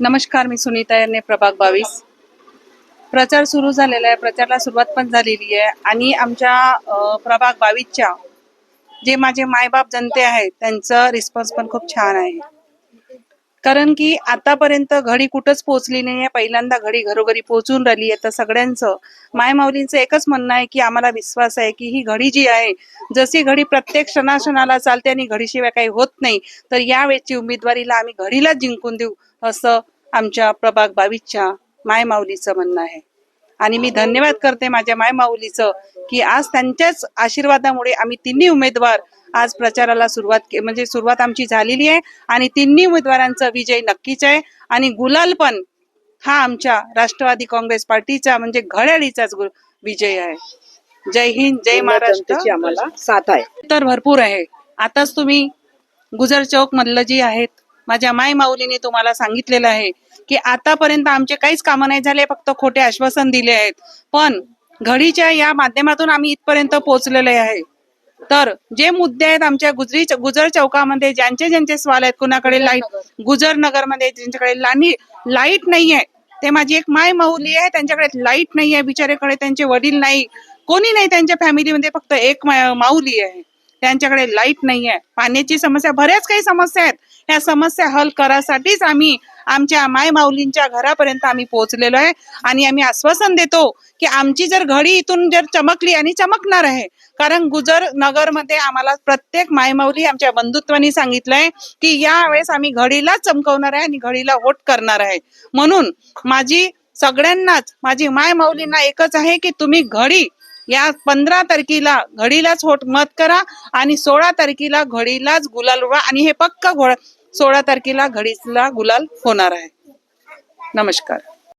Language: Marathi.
नमस्कार मी सुनीता यांनी प्रभाग बावीस. प्रचार सुरू झालेला आहे. प्रचारला सुरुवात पण झालेली आहे. आणि आमच्या प्रभाग बावीसच्या जे माझे मायबाप जनते आहेत त्यांचं रिस्पॉन्स पण खूप छान आहे. कारण की आतापर्यंत घडी कुठंच पोहोचली नाही आहे पहिल्यांदा घडी घरोघरी पोहोचून राहिली आहे. तर सगळ्यांचं मायमाऊलींचं एकच म्हणणं आहे की आम्हाला विश्वास आहे की ही घडी जी आहे जशी घडी प्रत्येक क्षणाक्षणाला चालते आणि घडीशिवाय काही होत नाही तर यावेळेची उमेदवारीला आम्ही घडीला जिंकून देऊ असं आमच्या प्रभाग बावीसच्या मायमाऊलीचं म्हणणं आहे. आणि मी धन्यवाद करते माझ्या मायमाऊलीचं की आज त्यांच्याच आशीर्वादामुळे आम्ही तिन्ही उमेदवार आज प्रचाराला सुरुवात म्हणजे सुरुवात आमची झालेली आहे आणि तिन्ही उमेदवारांचा विजय नक्कीच आहे. आणि गुलाल पण हा आमच्या राष्ट्रवादी काँग्रेस पार्टीचा म्हणजे घड्याळीचाच विजय आहे. जय हिंद जय महाराष्ट्र. आम्हाला साथ आहे. तर भरपूर आहे. आताच तुम्ही गुजर चौक मधलं जी आहेत. माझ्या माय माऊलीने तुम्हाला सांगितलेलं आहे. की आतापर्यंत आमचे काहीच कामं नाही झाले फक्त खोटे आश्वासन दिले आहेत. पण घडीच्या या माध्यमातून आम्ही इथपर्यंत पोहोचलेले आहे. तर जे मुद्दे आहेत आमच्या गुजरी गुजर चौकामध्ये ज्यांचे ज्यांचे सवाल आहेत कुणाकडे लाइट गुजर नगरमध्ये ज्यांच्याकडे लानी लाइट नाही आहे ते माझी एक माय माऊली आहे त्यांच्याकडे लाइट नाही आहे बिचारेकडे त्यांचे वडील नाही कोणी नाही त्यांच्या फॅमिलीमध्ये फक्त एक माऊली आहे. त्यांच्याकडे लाइट नाही आहे पाण्याची समस्या बऱ्याच काही समस्या आहेत. ह्या समस्या हल करासाठीच आम्ही आमच्या माय माऊलींच्या घरापर्यंत आम्ही पोहोचलेलो आहे. आणि आम्ही आश्वासन देतो की आमची जर घडी इथून जर चमकली आणि चमकणार आहे. कारण गुजर नगरमध्ये आम्हाला प्रत्येक मायमाऊली आमच्या बंधुत्वानी सांगितलंय की यावेळेस आम्ही घडीला चमकवणार आहे आणि घडीला वोट करणार आहे. म्हणून माझी सगळ्यांनाच माझी माय माऊलींना एकच आहे की तुम्ही घडी या पंधरा तारखेला घडीलाच होट मत करा आणि सोळा तारखेला घडीलाच गुलाल उडवा आणि हे पक्क घोडा सोळा तारखेला घडीला गुलाल होणार आहे. नमस्कार.